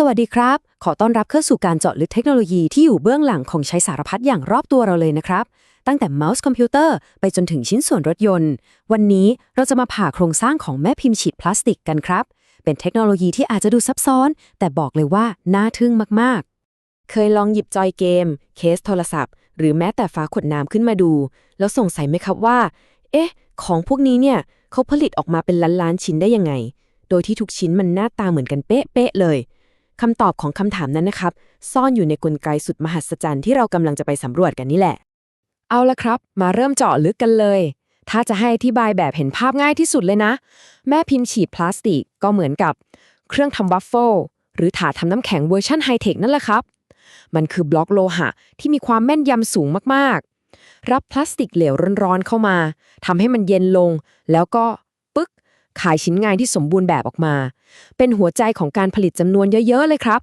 สวัสดีครับ ขอต้อนรับเข้าสู่การเจาะลึกเทคโนโลยีที่อยู่เบื้องหลังของใช้สารพัดอย่างรอบตัวเราเลยนะครับ ตั้งแต่เมาส์คอมพิวเตอร์ไปจนถึงชิ้นส่วนรถยนต์ วันนี้เราจะมาผ่าโครงสร้างของแม่พิมพ์ฉีดพลาสติกกันครับ เป็นเทคโนโลยีที่อาจจะดูซับซ้อน แต่บอกเลยว่าน่าทึ่งมากๆ เคยลองหยิบจอยเกม เคสโทรศัพท์ หรือแม้แต่ฟ้าขวดน้ำขึ้นมาดู แล้วสงสัยไหมครับว่า เอ๊ะ ของพวกนี้เนี่ยเขาผลิตออกมาเป็นล้านๆชิ้นได้ยังไง โดยที่ทุกชิ้นมันหน้าตาเหมือนกันเป๊ะๆเลย คำตอบของคำถามนั้นนะครับ ซ่อนอยู่ในกลไกสุดมหัศจรรย์ที่เรากำลังจะไปสำรวจกันนี่แหละ เอาละครับ มาเริ่มเจาะลึกกันเลย ถ้าจะให้อธิบายแบบเห็นภาพง่ายที่สุดเลยนะ แม่พิมพ์ฉีดพลาสติกก็เหมือนกับ เครื่องทำวัฟเฟิลหรือถาดทำน้ำแข็งเวอร์ชันไฮเทคนั่นแหละครับ มันคือบล็อกโลหะที่มีความแม่นยำสูงมากๆ รับพลาสติกเหลวร้อนๆเข้ามาทำให้มันเย็นลง แล้วก็ ขายชิ้นงานที่สมบูรณ์แบบออกมา เป็นหัวใจของการผลิตจำนวนเยอะ ๆ เลยครับ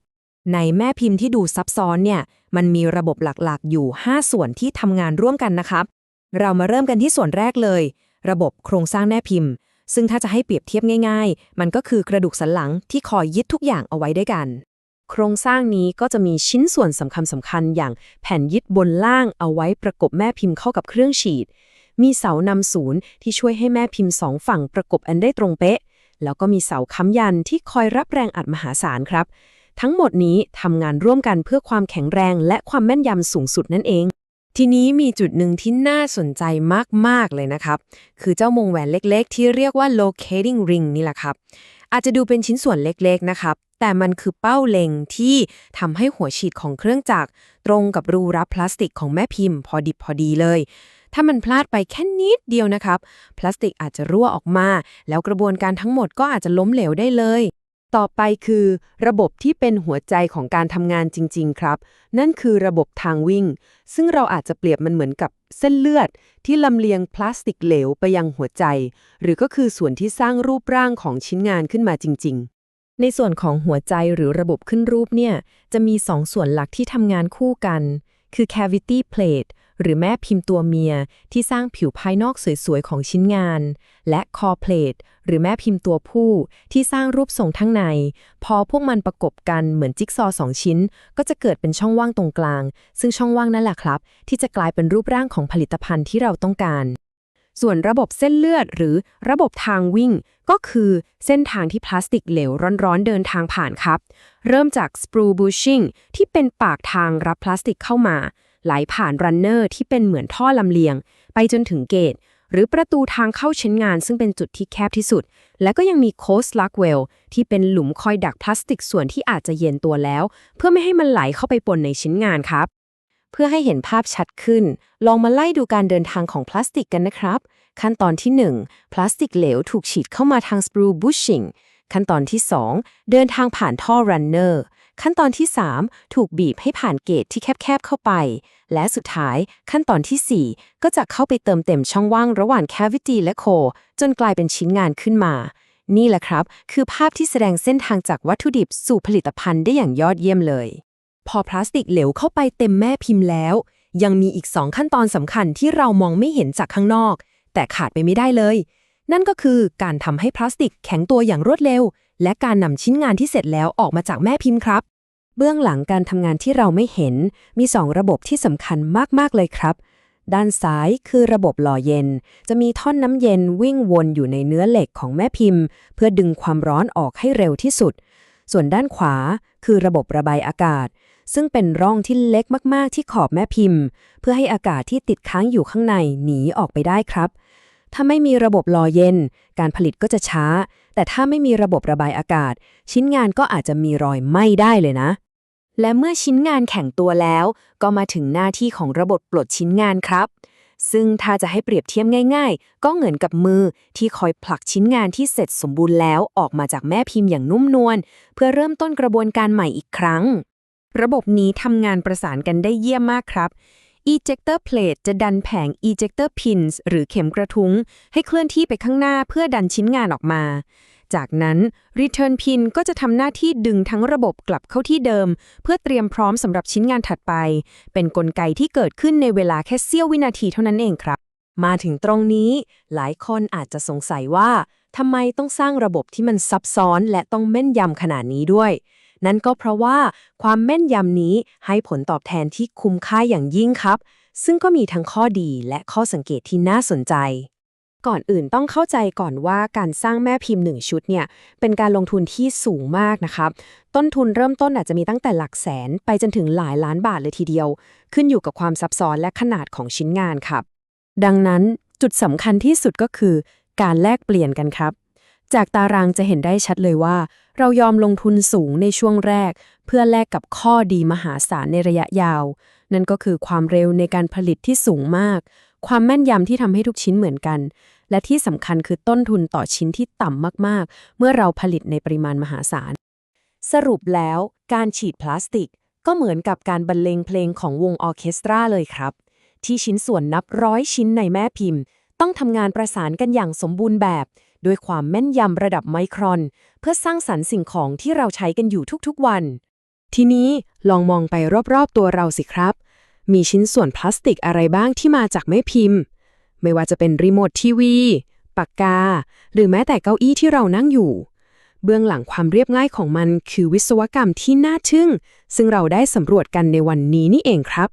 ในแม่พิมพ์ที่ดูซับซ้อนเนี่ย มันมีระบบหลักๆ อยู่ 5 ส่วนที่ทำงานร่วมกันนะครับ เรามาเริ่มกันที่ส่วนแรกเลย ระบบโครงสร้างแม่พิมพ์ ซึ่งถ้าจะให้เปรียบเทียบง่าย ๆ มันก็คือกระดูกสันหลังที่คอยยึดทุกอย่างเอาไว้ด้วยกัน โครงสร้างนี้ก็จะมีชิ้นส่วนสำคัญสำคัญๆอย่างแผ่นยึดบนล่างเอาไว้ประกบแม่พิมพ์เข้ากับเครื่องฉีด มีเสานำศูนย์ที่ช่วยให้แม่พิมพ์สองฝั่งประกบอันได้ตรงเป๊ะ แล้วก็มีเสาค้ำยันที่คอยรับแรงอัดมหาศาลครับ ทั้งหมดนี้ทำงานร่วมกันเพื่อความแข็งแรงและความแม่นยำสูงสุดนั่นเอง ทีนี้มีจุดหนึ่งที่น่าสนใจมาก ๆ เลยนะครับ คือเจ้าวงแหวนเล็ก ๆ ที่เรียกว่า locating ring นี่แหละครับอาจจะดูเป็นชิ้นส่วนเล็กๆ นะครับ แต่มันคือเป้าเล็งที่ทำให้หัวฉีดของเครื่องจักร ตรงกับรูรับพลาสติกของแม่พิมพ์ พอดิบพอดีเลย ถ้ามันพลาดไปแค่นิดเดียวนะครับ พลาสติกอาจจะรั่วออกมา แล้วกระบวนการทั้งหมดก็อาจจะล้มเหลวได้เลย ต่อไปคือ ระบบที่เป็นหัวใจของการทำงานจริง ๆ ครับ นั่นคือระบบทางวิ่ง ซึ่งเราอาจจะเปรียบมันเหมือนกับเส้นเลือด ที่ลำเลียงพลาสติกเหลวไปยังหัวใจ หรือก็คือส่วนที่สร้างรูปร่างของชิ้นงานขึ้นมาจริง ๆในส่วนของหัวใจหรือระบบขึ้นรูปเนี่ย จะมีสองส่วนหลักที่ทำงานคู่กัน คือ cavity plate หรือแม่พิมพ์ตัวเมียที่สร้างผิวภายนอกสวยๆของชิ้นงาน และ core plate หรือแม่พิมพ์ตัวผู้ที่สร้างรูปทรงทั้งใน พอพวกมันประกบกันเหมือนจิ๊กซอว์สองชิ้น ก็จะเกิดเป็นช่องว่างตรงกลาง ซึ่งช่องว่างนั่นแหละครับ ที่จะกลายเป็นรูปร่างของผลิตภัณฑ์ที่เราต้องการส่วนระบบเส้นเลือดหรือระบบทางวิ่ง ก็คือเส้นทางที่พลาสติกเหลวร้อนๆเดินทางผ่านครับ เริ่มจาก sprue bushing ที่เป็นปากทางรับพลาสติกเข้ามา ไหลผ่านรันเนอร์ที่เป็นเหมือนท่อลำเลียง ไปจนถึงเกต หรือประตูทางเข้าชิ้นงานซึ่งเป็นจุดที่แคบที่สุด และก็ยังมีโคสลักเวลที่เป็นหลุมคอยดักพลาสติกส่วนที่อาจจะเย็นตัวแล้ว เพื่อไม่ให้มันไหลเข้าไปปนในชิ้นงานครับ เพื่อให้เห็นภาพชัดขึ้น ลองมาไล่ดูการเดินทางของพลาสติกกันนะครับ ขั้นตอนที่ 1 พลาสติกเหลวถูกฉีดเข้ามาทาง sprue bushing ขั้นตอนที่ 2 เดินทางผ่านท่อ runner ขั้นตอนที่ 3 ถูกบีบให้ผ่านเกตที่แคบๆเข้าไป และสุดท้ายขั้นตอนทีสี่4 ก็จะเข้าไปเติมเต็มช่องว่างระหว่าง cavity และ core จนกลายเป็นชิ้นงานขึ้นมา นี่แหละครับ คือภาพที่แสดงเส้นทางจากวัตถุดิบสู่ผลิตภัณฑ์ได้อย่างยอดเยี่ยมเลย พอพลาสติกเหลวเข้าไปเต็มแม่พิมพ์แล้ว ยังมีอีก2ขั้นตอนสำคัญที่เรามองไม่เห็นจากข้างนอก แต่ขาดไปไม่ได้เลย นั่นก็คือการทำให้พลาสติกแข็งตัวอย่างรวดเร็ว และการนำชิ้นงานที่เสร็จแล้วออกมาจากแม่พิมพ์ครับ เบื้องหลังการทำงานที่เราไม่เห็น มี 2 ระบบที่สำคัญมาก ๆ เลยครับ ด้านซ้ายคือระบบหล่อเย็น จะมีท่อนน้ำเย็นวิ่งวนอยู่ในเนื้อเหล็กของแม่พิมพ์ เพื่อดึงความร้อนออกให้เร็วที่สุด ส่วนด้านขวาคือระบบระบายอากาศ ซึ่งเป็นร่องที่เล็กมาก ๆ ที่ขอบแม่พิมพ์ เพื่อให้อากาศที่ติดค้างอยู่ข้างในหนีออกไปได้ครับ ถ้าไม่มีระบบหล่อเย็น การผลิตก็จะช้า แต่ถ้าไม่มีระบบระบายอากาศ ชิ้นงานก็อาจจะมีรอยไหม้ได้เลยนะ และเมื่อชิ้นงานแข็งตัวแล้ว ก็มาถึงหน้าที่ของระบบปลดชิ้นงานครับ ซึ่งถ้าจะให้เปรียบเทียบง่าย ๆ ก็เหมือนกับมือที่คอยผลักชิ้นงานที่เสร็จสมบูรณ์แล้วออกมาจากแม่พิมพ์อย่างนุ่มนวลเพื่อเริ่มต้นกระบวนการใหม่อีกครั้ง ระบบนี้ทำงานประสานกันได้เยี่ยมมากครับ ejector plate จะดันแผง ejector pins หรือเข็มกระทุ้ง ให้เคลื่อนที่ไปข้างหน้าเพื่อดันชิ้นงานออกมา จากนั้น return pin ก็จะทำหน้าที่ดึงทั้งระบบกลับเข้าที่เดิม เพื่อเตรียมพร้อมสำหรับชิ้นงานถัดไป เป็นนกลไกที่เกิดขึ้นในเวลาแค่เสี้ยววินาทีเท่านั้นเองครับ มาถึงตรงนี้ หลายคนอาจจะสงสัยว่าทำไมต้องสร้างระบบที่มันซับซ้อนและต้องแม่นยำขนาดนี้ด้วย นั่นก็เพราะว่าความแม่นยำนี้ให้ผลตอบแทนที่คุ้มค่าอย่างยิ่งครับ ซึ่งก็มีทั้งข้อดีและข้อสังเกตที่น่าสนใจ ก่อนอื่นต้องเข้าใจก่อนว่าการสร้างแม่พิมพ์หนึ่งชุดเนี่ยเป็นการลงทุนที่สูงมากนะครับ ต้นทุนเริ่มต้นอาจจะมีตั้งแต่หลักแสน ไปจนถึงหลายล้านบาทเลยทีเดียว ขึ้นอยู่กับความซับซ้อนและขนาดของชิ้นงานครับ ดังนั้นจุดสำคัญที่สุดก็คือ การแลกเปลี่ยนกันครับ จากตารางจะเห็นได้ชัดเลยว่า เรายอมลงทุนสูงในช่วงแรก เพื่อแลกกับข้อดีมหาศาลในระยะยาว นั่นก็คือความเร็วในการผลิตที่สูงมาก ความแม่นยำที่ทำให้ทุกชิ้นเหมือนกัน และที่สำคัญคือต้นทุนต่อชิ้นที่ต่ำมากๆ เมื่อเราผลิตในปริมาณมหาศาล สรุปแล้ว การฉีดพลาสติก ก็เหมือนกับการบรรเลงเพลงของวงออเคสตราเลยครับ ที่ชิ้นส่วนนับร้อยชิ้นในแม่พิมพ์ ต้องทำงานประสานกันอย่างสมบูรณ์แบบ ด้วยความแม่นยำระดับไมครอน เพื่อสร้างสรรค์สิ่งของที่เราใช้กันอยู่ทุกๆวัน ทีนี้ลองมองไปรอบๆตัวเราสิครับ มีชิ้นส่วนพลาสติกอะไรบ้างที่มาจากแม่พิมพ์ ไม่ว่าจะเป็นรีโมททีวี ปากกา หรือแม้แต่เก้าอี้ที่เรานั่งอยู่ เบื้องหลังความเรียบง่ายของมันคือวิศวกรรมที่น่าทึ่ง ซึ่งเราได้สำรวจกันในวันนี้นี่เองครับ